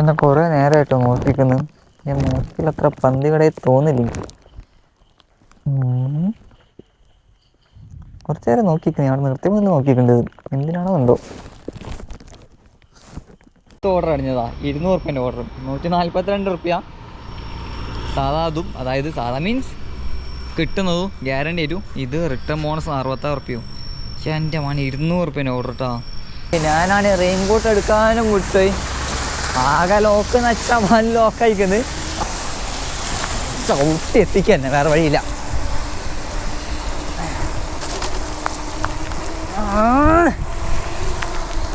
എന്നെ കുറേ നേരമായിട്ടോ മോഷ്ടിക്കുന്നു. ഞാൻ മോഷ്ടിക്കൽ അത്ര പന്തി കടയിൽ തോന്നില്ല. കുറച്ച് നേരം നോക്കിക്കുന്നു അവിടെ നിർത്തി വന്ന് നോക്കിയിട്ടുണ്ട്. എന്തിനാണോ എന്തോ. ഓർഡർ അടിഞ്ഞതാ ഇരുന്നൂറ് റുപ്യന്റെ ഓർഡർ നൂറ്റി നാൽപ്പത്തിരണ്ട് റുപ്യ സാധാ അതും. അതായത് സാധാ മീൻസ് കിട്ടുന്നതും ഗ്യാരണ്ടി തരും. ഇത് റിട്ടേൺ ബോണസ് അറുപത്താറ് റുപ്യയും പക്ഷേ എന്റെ മണി ഇരുന്നൂറ് റുപ്യന്റെ ഓർഡർ കേട്ടോ ഞാനാണ് റെയിൻകോട്ട് എടുക്കാനും വിട്ടുപോയി ആകെ ലോക്ക് എന്ന് വെച്ചാൽ വൻ ലോക്കായിരിക്കുന്നത് ചവിട്ടി എത്തിക്കുക തന്നെ വേറെ വഴിയില്ല.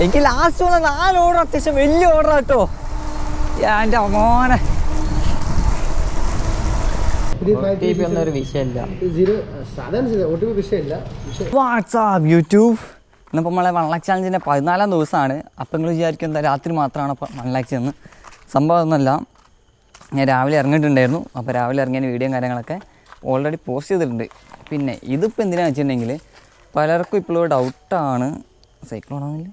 എനിക്ക് ലാസ്റ്റ് വന്ന നാല് ഓർഡർ അത്യാവശ്യം വലിയ ഓർഡർ കേട്ടോ എന്റെ മോനെ. ഒന്നും ഒരു വിഷയമില്ല. വാട്സാപ്പ് യൂട്യൂബ് ഇന്നിപ്പോൾ നമ്മളെ വൺ ലാക്ക് ചാലഞ്ചിന്റെ പതിനാലാം ദിവസമാണ് അപ്പം നിങ്ങൾ വിചാരിക്കും എന്താ രാത്രി മാത്രമാണ് അപ്പം വൺ ലാക്ക് ചെന്ന് സംഭവം ഒന്നുമല്ല ഞാൻ രാവിലെ ഇറങ്ങിയിട്ടുണ്ടായിരുന്നു. അപ്പോൾ രാവിലെ ഇറങ്ങിയ വീഡിയോയും കാര്യങ്ങളൊക്കെ ഓൾറെഡി പോസ്റ്റ് ചെയ്തിട്ടുണ്ട്. പിന്നെ ഇതിപ്പോൾ എന്തിനാണെന്ന് വെച്ചിട്ടുണ്ടെങ്കിൽ പലർക്കും ഇപ്പോഴും ഡൗട്ടാണ് സൈക്കിളോണമെങ്കിൽ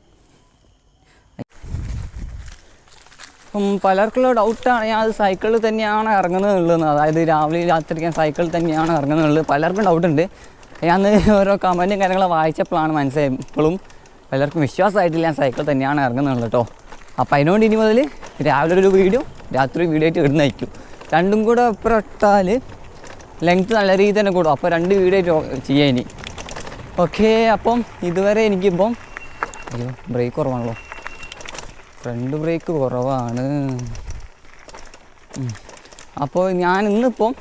അപ്പം പലർക്കുള്ള ഡൗട്ടാണ് ഞാൻ അത് സൈക്കിളിൽ തന്നെയാണ് ഇറങ്ങുന്നത് ഉള്ളത് അതായത് രാവിലെ രാത്രി ഞാൻ സൈക്കിളിൽ തന്നെയാണ് ഇറങ്ങുന്നത് ഉള്ളത് പലർക്കും ഡൗട്ടുണ്ട് അന്ന് ഓരോ കമന്റും കാര്യങ്ങളും വായിച്ചപ്പോഴാണ് മനസ്സിലായത്. ഇപ്പോഴും പലർക്കും വിശ്വാസമായിട്ടില്ല ഞാൻ സൈക്കിൾ തന്നെയാണ് ഇറങ്ങുന്നത് കേട്ടോ. അപ്പോൾ അതിനോട് ഇനി മുതൽ രാവിലെ ഒരു വീഡിയോ രാത്രി വീഡിയോ ആയിട്ട് ഇടുന്നതായിരിക്കും. രണ്ടും കൂടെ ഒപ്പം ഇട്ടാൽ ലെങ്ത്ത് നല്ല രീതിയിൽ തന്നെ കൂടും. അപ്പോൾ രണ്ട് വീഡിയോ ആയിട്ട് ചെയ്യാം ഇനി. ഓക്കെ അപ്പം ഇതുവരെ എനിക്കിപ്പം അയ്യോ ബ്രേക്ക് കുറവാണല്ലോ. ഫ്രണ്ട് ബ്രേക്ക് കുറവാണ്. അപ്പോൾ ഞാൻ ഇന്നിപ്പം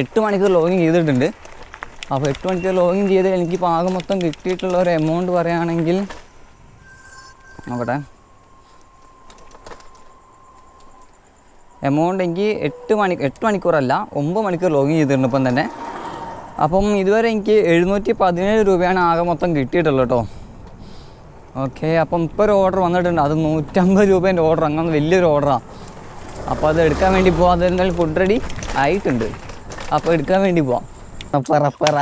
എട്ട് മണിക്കൂർ ലോഗിങ് ചെയ്തിട്ടുണ്ട്. അപ്പോൾ എട്ട് മണിക്കൂർ ലോഗിൻ ചെയ്ത് എനിക്ക് ആകെ മൊത്തം കിട്ടിയിട്ടുള്ള ഒരു എമൗണ്ട് പറയുകയാണെങ്കിൽ നോക്കട്ടെ എമൗണ്ട് എനിക്ക് എട്ട് മണി എട്ട് മണിക്കൂറല്ല ഒമ്പത് മണിക്കൂർ ലോഗിൻ ചെയ്തിട്ടുണ്ട് ഇപ്പം തന്നെ. അപ്പം ഇതുവരെ എനിക്ക് എഴുന്നൂറ്റി പതിനേഴ് രൂപയാണ് ആകെ മൊത്തം കിട്ടിയിട്ടുള്ളത് കേട്ടോ. ഓക്കെ അപ്പം ഇപ്പോൾ ഒരു ഓർഡർ വന്നിട്ടുണ്ട്. അത് നൂറ്റമ്പത് രൂപേന്റെ ഓർഡർ അങ്ങനെ വലിയൊരു ഓർഡറാണ് അപ്പോൾ അത് എടുക്കാൻ വേണ്ടി പോവാം. അതെന്തായാലും ഫുഡ് റെഡി ആയിട്ടുണ്ട്. അപ്പോൾ എടുക്കാൻ വേണ്ടി പോവാം. പറ പറ.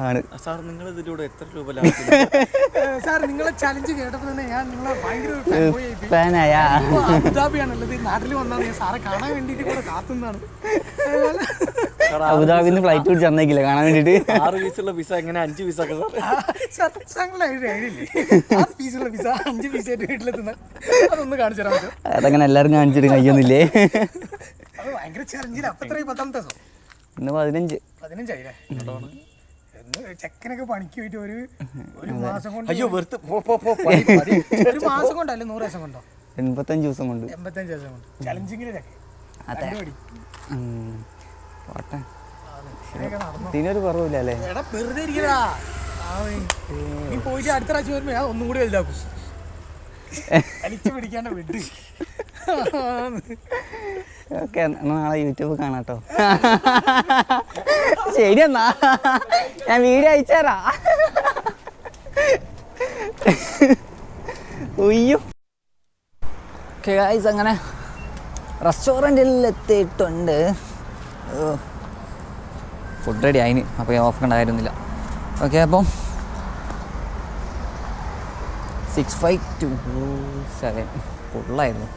ആണ് സാർ നിങ്ങൾ ഇതിലൂടെ എത്ര രൂപ സാർ നിങ്ങളെ ചലഞ്ച് കേട്ടപ്പോൾ തന്നെ ഞാൻ നിങ്ങളെ ഭയങ്കര നാട്ടിൽ വന്നാൽ ഞാൻ സാറെ കാണാൻ വേണ്ടിയിട്ട് കൂടെ കാത്തുന്നതാണ്. അബുദാബിയിൽ നിന്ന് ഫ്ലൈറ്റ് പിടിച്ച് തന്നേക്കില്ല കാണാൻ വേണ്ടിട്ട്. ആറ് പീസുള്ള പിസ എങ്ങനെ? അഞ്ച് പീസ ഒക്കെ പീസുള്ള പിസ അഞ്ച് പീസ് ആയിട്ട് വീട്ടിലെത്തുന്ന അതൊന്ന് കാണിച്ചു തരാൻ അതങ്ങനെ എല്ലാവരും കാണിച്ചിട്ട് കഴിയൊന്നുമില്ലേ അത് ഭയങ്കര ചലഞ്ചിൽ അപ്പൊ എത്രയും പത്താമത്തെ ദിവസം. ഇന്ന് പതിനഞ്ച്. പതിനഞ്ചായില്ലേ? ചെക്കനൊക്കെ പണിക്ക് പോയിട്ട് ഒരു ഒരു മാസം കൊണ്ട് അയ്യോ വെറുതെ. ഒരു മാസം കൊണ്ടല്ലേ നൂറ് ദിവസം കൊണ്ടോ? എൺപത്തഞ്ച് ദിവസം കൊണ്ട്. എൺപത്തഞ്ച് ദിവസം കൊണ്ട്. ചലഞ്ചിങ്ങിൽ ചെക്കൻ. അതെ. പോട്ടെ ഇതിനൊരു കുറവില്ല അല്ലേ എടാ വെറുതെ ഇരിക്കടാ. നീ പോയിട്ട് അടുത്ത പ്രാവശ്യം വരുമ്പോ ഞാൻ ഒന്നും കൂടി വലുതാക്കും. അലിച്ചു പിടിക്കാണ്ട് വിട്ട് ഓക്കെ നാളെ യൂട്യൂബ് കാണാട്ടോ. ശരി എന്നാ. ഞാൻ വീഡിയോ അയച്ചാരാ ഉയ്യോ. ഓക്കെ ഗൈസ് അങ്ങനെ റെസ്റ്റോറന്റിൽ എത്തിയിട്ടുണ്ട് ഫുഡ് റെഡി ആയിന്. അപ്പോൾ ഞാൻ ഓഫ് ഉണ്ടായിരുന്നില്ല ഓക്കെ അപ്പം സിക്സ് ഫൈവ് ടു സെവൻ ഫുള്ളായിരുന്നു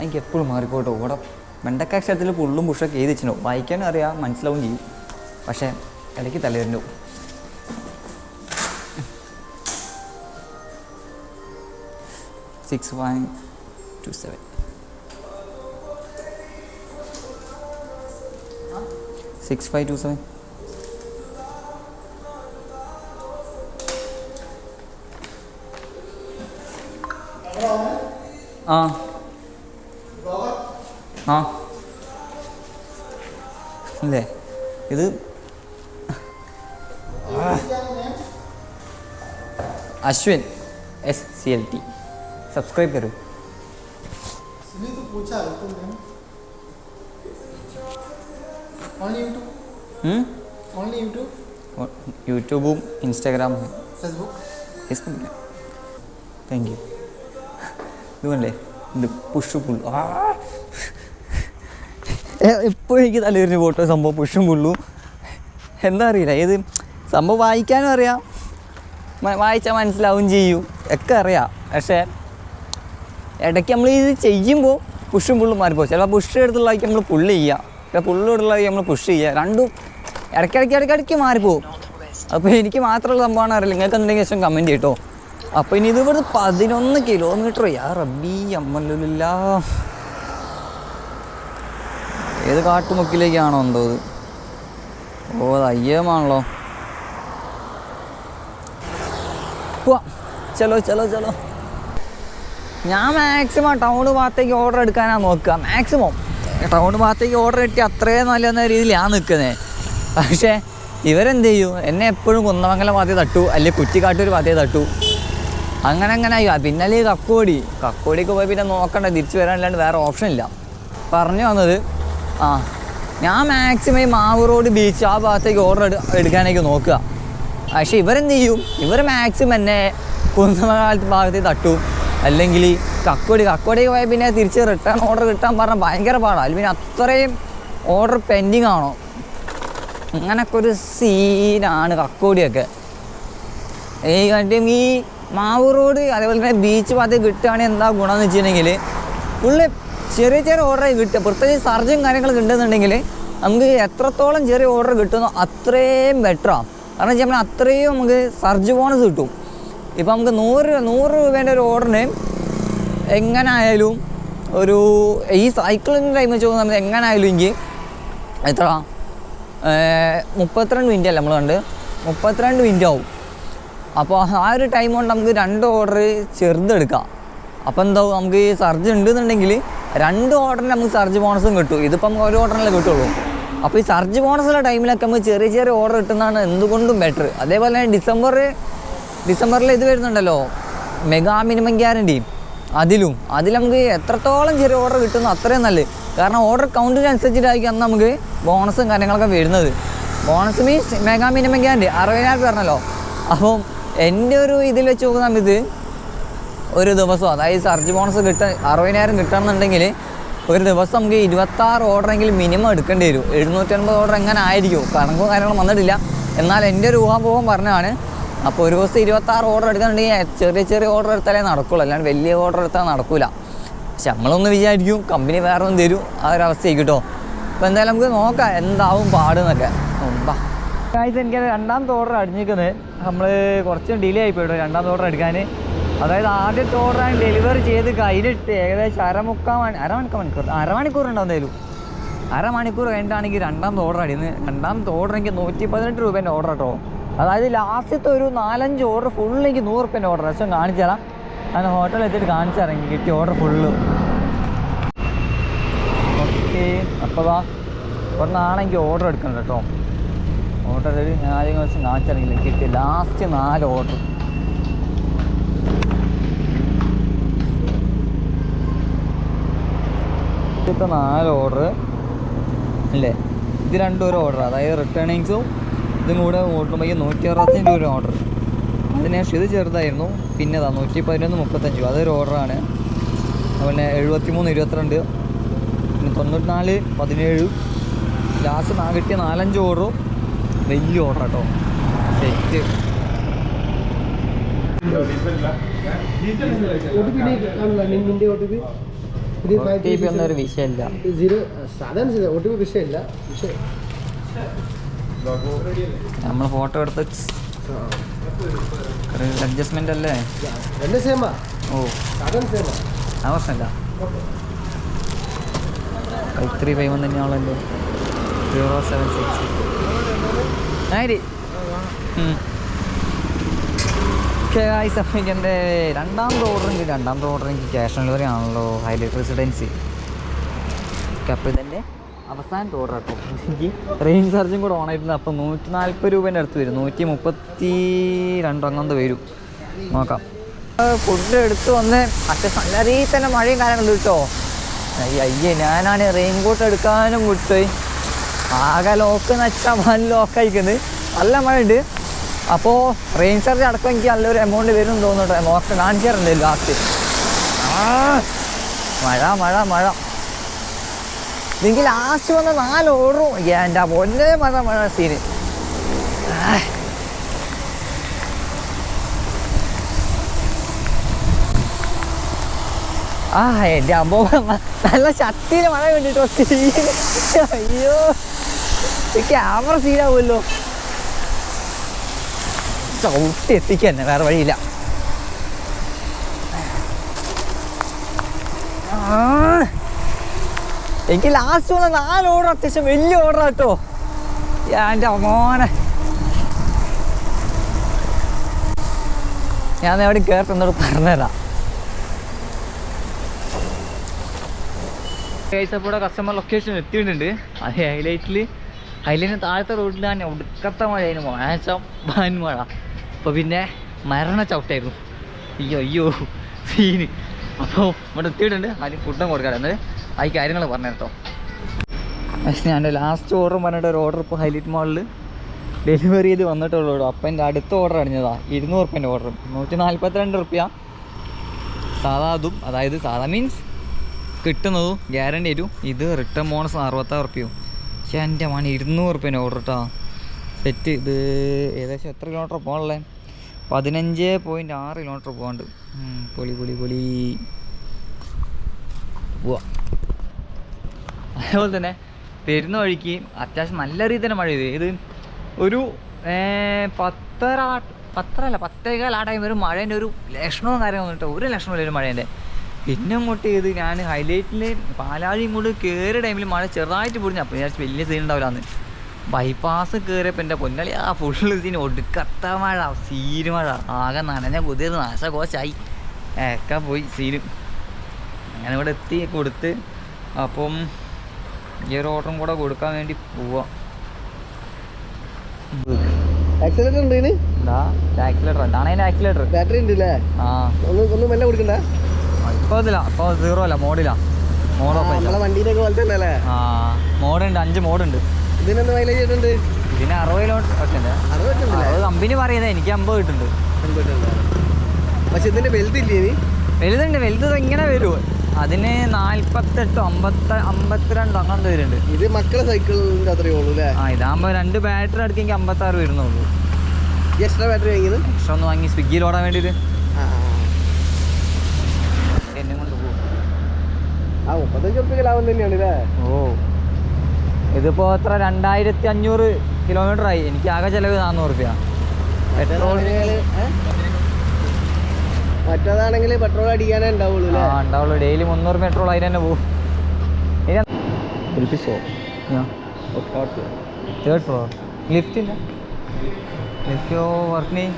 എനിക്ക് എപ്പോഴും മാറിപ്പോട്ടോ ഇവിടെ വെണ്ടക്കാക്ഷരത്തിൽ പുള്ളും പുഷൊക്കെ എഴുതി വെച്ചിട്ടുണ്ടോ. വായിക്കാനും അറിയാം മനസ്സിലാവും ചെയ്യും. പക്ഷേ ഇടയ്ക്ക് തലവരുന്നു six one two seven six five two seven ആ ആ അല്ലേ ഇത് Ashwin S C L T subscribe करो सुनील तो पूछा तुमने യൂട്യൂബും ഇൻസ്റ്റാഗ്രാമും. ഫേസ്ബുക്ക് താങ്ക് യു ഇതുമല്ലേ ഇത് പുഷു പുള്ളു. ആ. എപ്പോഴും എനിക്ക് തലവരുന്ന ഫോട്ടോ സംഭവം പുഷും പുള്ളും. എന്താ അറിയില്ല. ഏത് സംഭവം വായിക്കാനും അറിയാം. വായിച്ചാൽ മനസ്സിലാവും ചെയ്യും. ഒക്കെ അറിയാം. പക്ഷേ ഇടയ്ക്ക് നമ്മൾ ഇത് ചെയ്യുമ്പോൾ പുഷും പുള്ളും മാറിപ്പോ ചിലപ്പോൾ പുഷ് എടുത്തുള്ളതായിരിക്കും നമ്മൾ പുള്ളി ചെയ്യുക ചില പുള്ളോടുള്ളതായിരിക്കും നമ്മൾ പുഷ് ചെയ്യുക രണ്ടും ഇടയ്ക്കിടയ്ക്ക് ഇടയ്ക്കിടയ്ക്ക് മാറിപ്പോകും അപ്പോൾ എനിക്ക് മാത്രമുള്ള സംഭവമാണ് അറിയില്ല. നിങ്ങൾക്ക് എന്തെങ്കിലും ശേഷം കമന്റ് ചെയ്യട്ടോ അപ്പോൾ ഇനി ഇത് ഇവിടുന്ന് പതിനൊന്ന് കിലോമീറ്റർ യാ. റബ്ബി അമ്മല്ല ഏത് കാട്ടുമുക്കിലേക്കാണോ എന്തോ ഇത്? ഓ അയ്യമാണല്ലോ. ചലോ ചലോ ചലോ. ഞാൻ മാക്സിമം ടൗൺ ഭാഗത്തേക്ക് ഓർഡർ എടുക്കാനാണ് നോക്കുക മാക്സിമം ടൗൺ ഭാഗത്തേക്ക് ഓർഡർ കിട്ടി അത്രയും നല്ല രീതിയിൽ ഞാൻ നിൽക്കുന്നത് പക്ഷേ ഇവരെന്ത് ചെയ്യും എന്നെ എപ്പോഴും കുന്നമംഗലം വാദ്യ തട്ടു അല്ലെങ്കിൽ കുറ്റിക്കാട്ടൂർ വാദ്യ തട്ടു. അങ്ങനെ അങ്ങനെ ആയി. പിന്നെ അല്ലെങ്കിൽ കക്കോടി. കക്കോടിക്ക് പോയി പിന്നെ നോക്കണ്ട തിരിച്ചു വരാനല്ലാണ്ട് വേറെ ഓപ്ഷൻ ഇല്ല. പറഞ്ഞു വന്നത് ആ ഞാൻ മാക്സിമം ഈ മാവ് റോഡ് ബീച്ച് ആ ഭാഗത്തേക്ക് ഓർഡർ എടുക്കാനേക്ക് നോക്കുക. പക്ഷേ ഇവരെന്ത് ചെയ്യും ഇവർ മാക്സിമം എന്നെ കുന്നമംഗലത്ത് ഭാഗത്തേക്ക് തട്ടു. അല്ലെങ്കിൽ കക്കോടി കക്കോടിക്ക് പോയാൽ പിന്നെ തിരിച്ച് റിട്ടേൺ ഓർഡർ കിട്ടാൻ പറഞ്ഞാൽ ഭയങ്കര പാടാണ് അല്ലെങ്കിൽ പിന്നെ അത്രയും ഓർഡർ പെൻഡിങ് ആണോ? അങ്ങനൊക്കെ ഒരു സീനാണ് കക്കോടിയൊക്കെ ഈ കാര്യം ഈ മാവൂർ റോഡ് അതേപോലെ തന്നെ ബീച്ച് ഭാഗത്ത് കിട്ടുകയാണെങ്കിൽ എന്താ ഗുണമെന്ന് വെച്ചിട്ടുണ്ടെങ്കിൽ ഫുള്ള് ചെറിയ ചെറിയ ഓർഡർ കിട്ടുക പ്രത്യേകിച്ച് സർജും കാര്യങ്ങളൊക്കെ ഉണ്ടെന്നുണ്ടെങ്കിൽ നമുക്ക് എത്രത്തോളം ചെറിയ ഓർഡർ കിട്ടുന്നോ അത്രയും ബെറ്ററാണ് കാരണം വെച്ചാൽ നമ്മൾ അത്രയും നമുക്ക് സർജ് ബോണസ് കിട്ടും. ഇപ്പം നമുക്ക് നൂറ് നൂറ് രൂപേന്റെ ഒരു ഓർഡറിന് എങ്ങനെ ആയാലും ഒരു ഈ സൈക്കിളിന്റെ ടൈം വെച്ച് നോക്കുമ്പോൾ നമുക്ക് എങ്ങനെ ആയാലും എനിക്ക് എത്ര മുപ്പത്തിരണ്ട് മിനിറ്റ് അല്ല നമ്മൾ കണ്ട്? മുപ്പത്തിരണ്ട് മിനിറ്റ് ആവും. അപ്പോൾ ആ ഒരു ടൈം കൊണ്ട് നമുക്ക് രണ്ട് ഓർഡർ ചെറുതെടുക്കാം അപ്പോൾ എന്താവും നമുക്ക് ഈ സർജ് ഉണ്ടെന്നുണ്ടെങ്കിൽ രണ്ട് ഓർഡറിന് നമുക്ക് സർജ് ബോണസും കിട്ടും. ഇതിപ്പം നമുക്ക് ഒരു ഓർഡറിനല്ലേ കിട്ടുള്ളൂ. അപ്പോൾ ഈ സർജ് ബോണസുള്ള ടൈമിലൊക്കെ നമുക്ക് ചെറിയ ചെറിയ ഓർഡർ കിട്ടുന്നതാണ് എന്തുകൊണ്ടും ബെറ്റർ അതേപോലെ തന്നെ ഡിസംബർ ഡിസംബറിൽ ഇത് വരുന്നുണ്ടല്ലോ. മെഗാ മിനിമം ഗ്യാരണ്ടി അതിലും അതിൽ നമുക്ക് എത്രത്തോളം ചെറിയ ഓർഡർ കിട്ടുന്നു അത്രയും നല്ലത്. കാരണം ഓർഡർ കൗണ്ടിനനുസരിച്ചിട്ടായിരിക്കും അന്ന് നമുക്ക് ബോണസും കാര്യങ്ങളൊക്കെ വരുന്നത്. Bonus means mega minimum guarantee അറുപതിനായിരം പറഞ്ഞല്ലോ. അപ്പം എന്റെ ഒരു ഇതിൽ വെച്ച് നോക്കുന്ന സമയത്ത് ഒരു ദിവസം അതായത് സർജ് ബോണസ് കിട്ട അറുപതിനായിരം കിട്ടണമെന്നുണ്ടെങ്കിൽ ഒരു ദിവസം നമുക്ക് ഇരുപത്താറ് ഓർഡറെങ്കിലും മിനിമം എടുക്കേണ്ടി വരും. എഴുന്നൂറ്റൻപത് ഓർഡർ എങ്ങനെ ആയിരിക്കും? കണക്കും കാര്യങ്ങളും വന്നിട്ടില്ല. എന്നാൽ എന്റെ ഒരു ഊഹാപോഹം പറഞ്ഞതാണ് അപ്പോൾ ഒരു ദിവസം ഇരുപത്താറ് ഓർഡർ എടുക്കുന്നുണ്ടെങ്കിൽ ചെറിയ ചെറിയ ഓർഡർ എടുത്താലേ നടക്കുള്ളൂ. അല്ലാണ്ട് വലിയ ഓർഡർ എടുത്താൽ നടക്കില്ല പക്ഷെ നമ്മളൊന്ന് വിചാരിക്കും കമ്പനി വേറെ ഒന്നും തരും ആ ഒരു അവസ്ഥയായി കേട്ടോ. അപ്പോൾ എന്തായാലും നമുക്ക് നോക്കാം എന്താവും പാടുന്നൊക്കെ. ഗായ്സ് എനിക്ക് രണ്ടാമത്തെ ഓർഡർ അടിഞ്ഞിരിക്കുന്നത് നമ്മൾ കുറച്ച് ഡിലേ ആയി പോയിട്ടോ രണ്ടാമത്തെ ഓർഡർ എടുക്കാൻ അതായത് ആദ്യത്തെ ഓർഡർ ഡെലിവറി ചെയ്ത് കയ്യിലിട്ട് ഏകദേശം അരമുക്കാൽ മണി അരമണിക്ക മണിക്കൂർ അരമണിക്കൂർ ഉണ്ടാവും എന്തായാലും? അരമണിക്കൂർ കഴിഞ്ഞിട്ടാണെങ്കിൽ രണ്ടാമത്തെ ഓർഡർ അടിയുന്നത് രണ്ടാമത്തെ ഓർഡർ എനിക്ക് നൂറ്റി പതിനെട്ട് രൂപേന്റെ ഓർഡർ കേട്ടോ. അതായത് ലാസ്റ്റത്തെ ഒരു നാലഞ്ച് ഓർഡർ ഫുള്ള് എനിക്ക് നൂറ് റുപ്യന്റെ ഓർഡർ പക്ഷേ കാണിച്ചു തരാം. ഞാൻ ഹോട്ടലിൽ എത്തിയിട്ട് കാണിച്ചിറങ്ങി കിട്ടി ഓർഡർ ഫുള്ള് ഓക്കെ. അപ്പോൾ വാ. ഒന്നാണെങ്കിൽ ഓർഡർ എടുക്കണം കേട്ടോ. ഓർഡർ ഞാൻ ആദ്യം ദിവസം കാണിച്ചിറങ്ങി കിട്ടി ലാസ്റ്റ് നാല് ഓർഡർ ഇപ്പോഴത്തെ നാല് ഓർഡർ അല്ലേ? ഇത് രണ്ടും ഒരു ഓർഡർ അതായത് റിട്ടേണിങ്സും ഇതും കൂടെ ഓട്ടുമ്പോൾ നൂറ്റി അറുപത്തഞ്ച് രൂപ ഓർഡർ അതിനുശേഷം ഇത് ചെറുതായിരുന്നു. പിന്നെ ഇതാ നൂറ്റി പതിനൊന്ന് മുപ്പത്തഞ്ച്. അതൊരു ഓർഡറാണ് അതുപോലെ എഴുപത്തി മൂന്ന് ഇരുപത്തിരണ്ട് പിന്നെ തൊണ്ണൂറ്റിനാല് പതിനേഴ്. ലാസ്റ്റ് നാ കിട്ടിയ നാലഞ്ച് ഓർഡറും വലിയ ഓർഡർ കേട്ടോ സെറ്റ് ഒന്നൊരു വിഷയമല്ല. ഫോട്ടോ എടുത്ത് അഡ്ജസ്റ്റ്മെന്റ് അല്ലേ? രണ്ട് സെയിമാ ഓ. സാധനം ആ. പ്രശ്നമില്ല. ഫൈവ് ത്രീ ഫൈവ് വൺ തന്നെയാണല്ലോ. സീറോ സെവൻ സിക്സ് ആയിരി. ഗായ്സ് അപ്പം രണ്ടാമത്തെ ഓർഡർ എനിക്ക് രണ്ടാമത്തെ ഓർഡർ എനിക്ക് ക്യാഷ് ഓൺ ഡെലിവറി ആണല്ലോ. ഹൈലൈറ്റ് റെസിഡൻസി അപ്പോൾ അവസാനത്തെ ഓർഡർ കേട്ടോ എനിക്ക് റേഞ്ച് ചാർജും കൂടെ ഓൺ ആയിട്ടുണ്ട്. അപ്പോൾ നൂറ്റി നാൽപ്പത് രൂപേന്റെ അടുത്ത് വരും. നൂറ്റി മുപ്പത്തി രണ്ടോ അങ്ങനത്തെ വരും. നോക്കാം. ഫുഡ് എടുത്ത് വന്ന് അത്യാവശ്യം നല്ല രീതിയിൽ തന്നെ മഴയും കാര്യങ്ങളും കിട്ടോ. അയ്യ ഞാനാണ് റെയിൻ കോട്ട് എടുക്കാനും വിട്ടുപോയി ആകെ ലോക്ക് നച്ചാൽ വൻ ലോക്കായിക്കുന്നത് നല്ല മഴ ഉണ്ട്. അപ്പോൾ റെയിൻ ചാർജ് അടക്കം എനിക്ക് നല്ലൊരു എമൗണ്ട് വരും തോന്നുന്നുണ്ട് നോക്ക കാണിച്ചു തരണ്ടേ ലാസ്റ്റ് മഴ മഴ മഴ. എനിക്ക് ലാസ്റ്റ് വന്ന നാല് ഓർഡറും എന്റെ ആ ഒന്നേ മഴ മഴ സീന് ആ എന്റെ അമ്മ നല്ല ശക്തിയിൽ മഴ കണ്ടിട്ട് ഒത്തിരി അയ്യോ. ക്യാമറ സീനാവുമല്ലോ ചവിട്ടി എത്തിക്കന്നെ വേറെ വഴിയില്ല. എനിക്ക് ലാസ്റ്റ് വന്ന നാല് ഓർഡർ അത്യാവശ്യം വലിയ ഓർഡർ കേട്ടോ എന്റെ മോനെ. ഞാൻ എവിടെ കയറി എന്നോട് പറഞ്ഞുതരാം കേസപ്പോടെ കസ്റ്റമർ ലൊക്കേഷൻ എത്തിയിട്ടുണ്ട്. അത് ഹൈലൈറ്റിൽ ഹൈലൈറ്റിന് താഴത്തെ റോഡിൽ തന്നെ ഒടുക്കത്തെ മഴയായിരുന്നു. അതിന് ബാൻ മഴ അപ്പോൾ പിന്നെ മരണ ചവിട്ടായിരുന്നു. അയ്യോ അയ്യോ. സീന്. അപ്പോൾ ഇവിടെ എത്തിയിട്ടുണ്ട്. അതിന് ഫുഡും കൊടുക്കാറുണ്ട് ആ ഈ കാര്യങ്ങൾ പറഞ്ഞു കേട്ടോ ഞാൻ ലാസ്റ്റ് ഓർഡർ പറഞ്ഞിട്ട് ഒരു ഓർഡർ ഇപ്പോൾ ഹൈലൈറ്റ് മാളിൽ ഡെലിവറി ചെയ്ത് വന്നിട്ടുള്ളൂ കേട്ടോ അപ്പം എന്റെ അടുത്ത ഓർഡർ അടിഞ്ഞതാ. ഇരുന്നൂറ് റുപ്യന്റെ ഓർഡർ നൂറ്റി നാൽപ്പത്തിരണ്ട് റുപ്യ. സാധാ അതും. അതായത് സാധാ മീൻസ് കിട്ടുന്നതും ഗ്യാരണ്ടി തരും. ഇത് റിട്ടേൺ ബോണസ് അറുപത്താറ് റുപ്യയും. പക്ഷേ എന്റെ മണി ഇരുന്നൂറ് റുപ്യന്റെ ഓർഡർ കേട്ടോ സെറ്റ് ഇത് ഏകദേശം എത്ര കിലോമീറ്റർ പോകാനുള്ളത് പതിനഞ്ച് പോയിന്റ് ആറ് കിലോമീറ്റർ പോകാണ്ട്. പൊളി പൊളി പൊളി. പോവാ അതേപോലെ തന്നെ വരുന്ന വഴിക്ക് അത്യാവശ്യം നല്ല രീതിയിൽ തന്നെ മഴ പെയ്തു. ഇത് ഒരു പത്തര പത്തര അല്ല പത്തേകാൽ ആ ടൈം ഒരു മഴേന്റെ ഒരു ലക്ഷണവും കാര്യം വന്നിട്ട് ഒരു ലക്ഷണമില്ല ഒരു മഴേന്റെ. പിന്നെ അങ്ങോട്ട് ചെയ്ത് ഞാൻ ഹൈലൈറ്റിൽ പാലാഴി ഇങ്ങോട്ട് കയറിയ ടൈമിൽ മഴ ചെറുതായിട്ട് പൊടിഞ്ഞു. അപ്പോൾ വിചാരിച്ചു വലിയ സീൻ ഉണ്ടാവില്ലാന്ന്. ബൈപ്പാസ് കയറിയപ്പോൾ എന്റെ പൊന്നളി ആ ഫുള്ള് സീൻ ഒടുക്കത്ത മഴ സീന് മഴ. ആകെ നനഞ്ഞ കുതിർ നാശകോശായി. ഒക്കെ പോയി സീന് അങ്ങനെ ഇവിടെ എത്തി കൊടുത്ത്. അപ്പം ഈ ഒരു ഓർഡറും കൂടെ കൊടുക്കാൻ വേണ്ടി പോവാം. ആക്സിലേറ്റർ ഉണ്ട് ഇതിന് എന്താ? ആക്സിലേറ്റർ ഇതാണ് അതിന്റെ ആക്സിലേറ്റർ ബാറ്ററി ഉണ്ട് അല്ലേ ആ. ഒന്ന് ഒന്ന് മെല്ലെ കൊടുക്കണ്ട? ഇപ്പോൾ ഇതില്ല ഇപ്പോൾ സീറോ അല്ല മോഡിലാ മോഡ് ഓഫ് നമ്മളെ വണ്ടീന്റെ ഒക്കെ പോലത്തെ അല്ലേ? ആ മോഡുണ്ട് അഞ്ച് മോഡുണ്ട് ഇതിനെന്ത് മൈലേജ് കിട്ടുന്നുണ്ട് ഇതിന് അറുപത് കിലോമീറ്റർ അറുപത് കിട്ടുന്നില്ലേ കമ്പനി പറയുന്നത് എനിക്ക് അമ്പത് കിട്ടുന്നുണ്ട്. പക്ഷെ ഇതിന്റെ വലുതില്ലേ വലുതുണ്ട് വലുത് ഇങ്ങനെ വരുമോ അതിന് നാല്പത്തെട്ടോ അമ്പത്ത അമ്പത്തിരണ്ടോ അങ്ങനത്തെ വരുന്നുണ്ട്. ഇത് മക്കളെ സൈക്കിളിന്റെ അത്രയേ ഉള്ളൂ അല്ലേ? ആ ഇതാകുമ്പോൾ രണ്ട് ബാറ്ററി അടക്കെങ്കിൽ അമ്പത്താറ് വരുന്നുള്ളൂ. ഈ എക്സ്ട്രാ ബാറ്ററി വാങ്ങിയത്? എക്സ്ട്രാ ഒന്ന് വാങ്ങി സ്വിഗ്ഗിയിൽ ഓടാൻ വേണ്ടിയിട്ട്. ആ, എന്നെ കൊണ്ട് പോകും ആ. ആ മുപ്പത്തഞ്ച് ഉറുപ്പിക ലാഭം തന്നെയാണ് അല്ലേ? ഓ. ഇതിപ്പോൾ എത്ര? രണ്ടായിരത്തി അഞ്ഞൂറ് കിലോമീറ്റർ ആയി. എനിക്ക് ആകെ ചിലവ് നാനൂറ് റുപ്യ പെട്രോൾ മറ്റേതാണെങ്കിൽ പെട്രോൾ അടിക്കാനേ ഉണ്ടാവുള്ളൂ ആ ഉണ്ടാവുള്ളൂ. ഡെയിലി മുന്നൂറ് പെട്രോൾ അതിന് തന്നെ പോകും തേർഡ് ഫ്ലോർ ലിഫ്റ്റ് ഇല്ല? ലിഫ്റ്റ് വർക്ക് നെയ്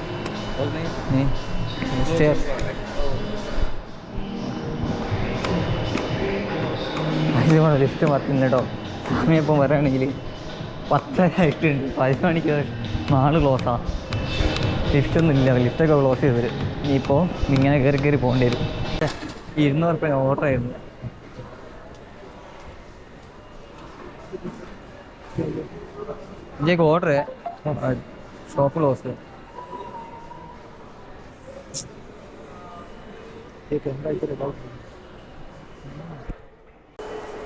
സ്റ്റേഴ്സ് ലിഫ്റ്റ് വർക്കില്ല കേട്ടോ സമയം ഇപ്പം വരാണെങ്കിൽ പത്തര ആയിട്ടുണ്ട് പതിനു മണിക്ക് മാൾ ക്ലോസാണ് ലിഫ്റ്റൊന്നും ഇല്ല. ലിഫ്റ്റൊക്കെ ക്ലോസ് ചെയ്തവർ ഇനിയിപ്പോൾ ഇങ്ങനെ കയറി കയറി പോകേണ്ടി വരും. ഇരുന്നൂറ് റുപ്യ ഓർഡർ ആയിരുന്നു. ഇഞ്ചേക്ക് ഓർഡർ ഷോപ്പ് ക്ലോസ്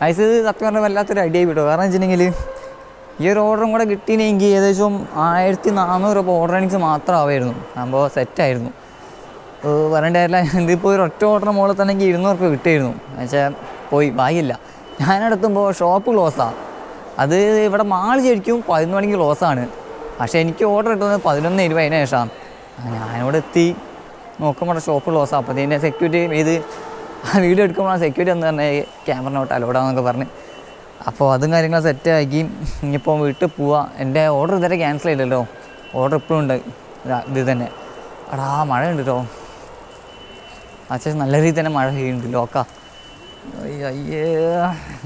ഐസ് സത്യം പറഞ്ഞാൽ വല്ലാത്തൊരു ഐഡിയ കിട്ടും. കാരണം വെച്ചിട്ടുണ്ടെങ്കിൽ ഈ ഒരു ഓർഡറും കൂടെ കിട്ടിയില്ലെങ്കിൽ ഏകദേശം ആയിരത്തി നാനൂറ് രൂപ ഓർഡർ എണിക്സ് മാത്രം ആവായിരുന്നു അപ്പോൾ സെറ്റായിരുന്നു പറയണ്ടായില്ല ഇതിപ്പോൾ ഒരു ഒറ്റ ഓട്ടറിന് മുകളിൽ തന്നെ എനിക്ക് ഇരുന്നൂറ് രൂപ കിട്ടിയിരുന്നു. എന്നുവെച്ചാൽ പോയി. ഭാഗ്യമില്ല. ഞാനടുത്തുമ്പോൾ ഷോപ്പ് ക്ലോസാണ് അത് ഇവിടെ മാൾ ശരിക്കും പതിനൊന്ന് മണിക്ക് ക്ലോസാണ് പക്ഷേ എനിക്ക് ഓർഡർ കിട്ടുന്നത് പതിനൊന്ന് ഇരുപത് അതിന് ശേഷമാണ് ഞാനിവിടെ എത്തി. നോക്കുമ്പോൾ ഷോപ്പ് ക്ലോസാണ് അപ്പോൾ ഇതിന്റെ സെക്യൂരിറ്റി ഇത് ആ വീഡിയോ എടുക്കുമ്പോൾ സെക്യൂരിറ്റി എന്ന് പറഞ്ഞാൽ ക്യാമറ നോട്ട് അലോഡാന്നൊക്കെ പറഞ്ഞ്. അപ്പോൾ അതും കാര്യങ്ങളും സെറ്റ് ആക്കി. ഇനിയിപ്പോൾ വീട്ടിൽ പോവാം. എന്റെ ഓർഡർ ഇതുവരെ ക്യാൻസൽ ചെയ്തല്ലോ ഓർഡർ ഇപ്പോഴും ഉണ്ട്. ഇത് തന്നെ. അടാ മഴ ഉണ്ട് കേട്ടോ അത്യാവശ്യം നല്ല രീതിയിൽ തന്നെ മഴ പെയ്യുന്നുണ്ട്. ലോക്ക. അയ്യ,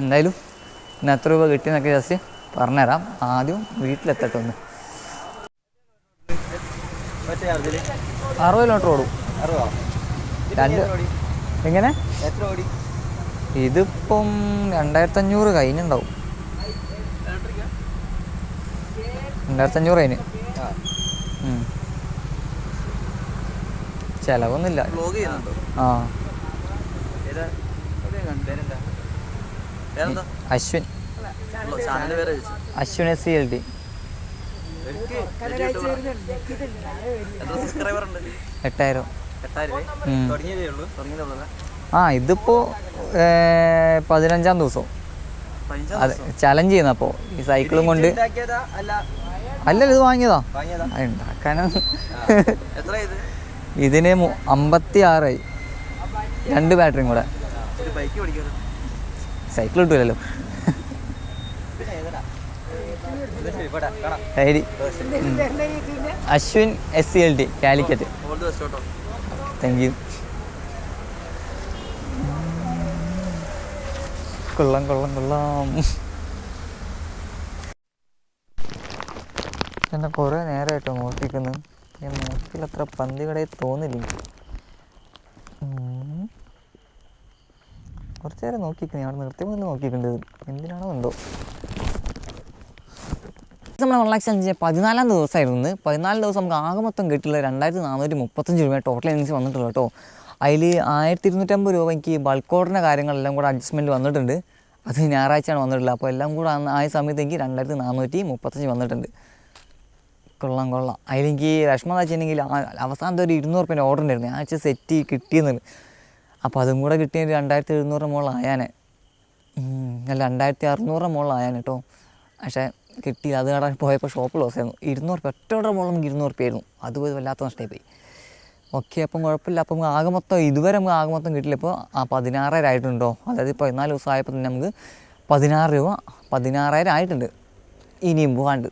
എന്തായാലും ഇന്ന് എത്ര രൂപ കിട്ടിയെന്നൊക്കെ ജസ്റ്റ് പറഞ്ഞുതരാം. ആദ്യം വീട്ടിലെത്തട്ടെ ഒന്ന്. അറുപത് കിലോമീറ്റർ ഓടും. രണ്ട് എങ്ങനെ? ഇതിപ്പം രണ്ടായിരത്തി അഞ്ഞൂറ് കഴിഞ്ഞുണ്ടാവും രണ്ടായിരത്തി അഞ്ഞൂറ് കഴിഞ്ഞ്. ചെലവൊന്നുമില്ല. വ്ലോഗ് ചെയ്യുന്നുണ്ടോ? ആ. ഏതാ പേരെന്താ? പേരെന്താ? Ashwin. Ashwin S C L D എത്ര സബ്സ്ക്രൈബർ ഉണ്ട്? എട്ടായിരം. ആ ഇതിപ്പോ പതിനഞ്ചാം ദിവസം. അതെ ചലഞ്ച് ചെയ്യുന്നപ്പോൾ ഈ സൈക്കിളും കൊണ്ട്. അല്ലല്ലോ ഇത് വാങ്ങിയതാ? ഉണ്ടാക്കാനും. ഇതിന് അമ്പത്തി ആറായി രണ്ട് ബാറ്ററിയും കൂടെ. സൈക്കിൾ കിട്ടൂലല്ലോ. Ashwin S C L T Calicut. Thank you കൊള്ളാം കൊള്ളാം കൊള്ളാം. എന്നെ കുറേ നേരമായിട്ടോ നോക്കിക്കുന്നത് ഞാൻ മൂക്കിൽ അത്ര പന്തി കടയിൽ തോന്നില്ല. കുറച്ച് നേരം നോക്കിക്കുന്നു ഞാൻ അവിടെ നിർത്തിയപ്പോൾ നോക്കിയിട്ടുണ്ട്. എന്തിനാണോ എന്തോ. നമ്മൾ വൺ അഞ്ച് പതിനാലാം ദിവസമായിരുന്നു പതിനാല് ദിവസം നമുക്ക് ആകെ മൊത്തം കിട്ടില്ല രണ്ടായിരത്തി നാനൂറ്റി മുപ്പത്തഞ്ച് രൂപ ടോട്ടൽ എനിക്ക് വന്നിട്ടുള്ളൂ കേട്ടോ. അതിൽ ആയിരത്തി ഇരുന്നൂറ്റമ്പത് രൂപ എനിക്ക് ബൾക്ക് ഓർഡറിന്റെ കാര്യങ്ങളെല്ലാം കൂടെ അഡ്ജസ്റ്റ്മെന്റ് വന്നിട്ടുണ്ട്. അത് ഞായറാഴ്ചയാണ് വന്നിട്ടുള്ളത്. അപ്പോൾ എല്ലാം കൂടെ ആ സമയത്ത് എനിക്ക് രണ്ടായിരത്തി നാനൂറ്റി മുപ്പത്തഞ്ച് വന്നിട്ടുണ്ട്. കൊള്ളാം കൊള്ളാം. അതിലെനിക്ക് വിഷമം വെച്ചിട്ടുണ്ടെങ്കിൽ അവസാനത്തെ ഒരു ഇരുന്നൂറ് റുപ്യേന്റെ ഓർഡർ ഉണ്ടായിരുന്നു. ഞാൻ വെച്ചാൽ സെറ്റ് കിട്ടിയെന്ന് അപ്പോൾ അതും കൂടെ കിട്ടിയ ഒരു രണ്ടായിരത്തി എഴുന്നൂറ് ഉം, അല്ല രണ്ടായിരത്തി അറുന്നൂറ് മുകളിൽ ആയാനെ കേട്ടോ പക്ഷേ കിട്ടി അത് കടാൻ പോയപ്പോൾ ഷോപ്പ് ലോസ് ആയിരുന്നു. ഇരുന്നൂറ് റുപ്യ ഒറ്റ ഓർഡർ മുകളിൽ നമുക്ക് ഇരുന്നൂറ് റുപ്യ ആയിരുന്നു അത് പോയി വല്ലാത്ത നഷ്ടമായി പോയി ഓക്കെ അപ്പം കുഴപ്പമില്ല. അപ്പം ആകെ മൊത്തം ഇതുവരെ നമുക്ക് ആകെ മൊത്തം കിട്ടില്ല ഇപ്പോൾ ആ പതിനാറായിരം ആയിട്ടുണ്ടോ? അതായത് ഇപ്പോൾ പതിനാല് ദിവസം ആയപ്പോൾ തന്നെ നമുക്ക് പതിനാറ് രൂപ പതിനാറായിരം ആയിട്ടുണ്ട്. ഇനിയും പോകാണ്ട്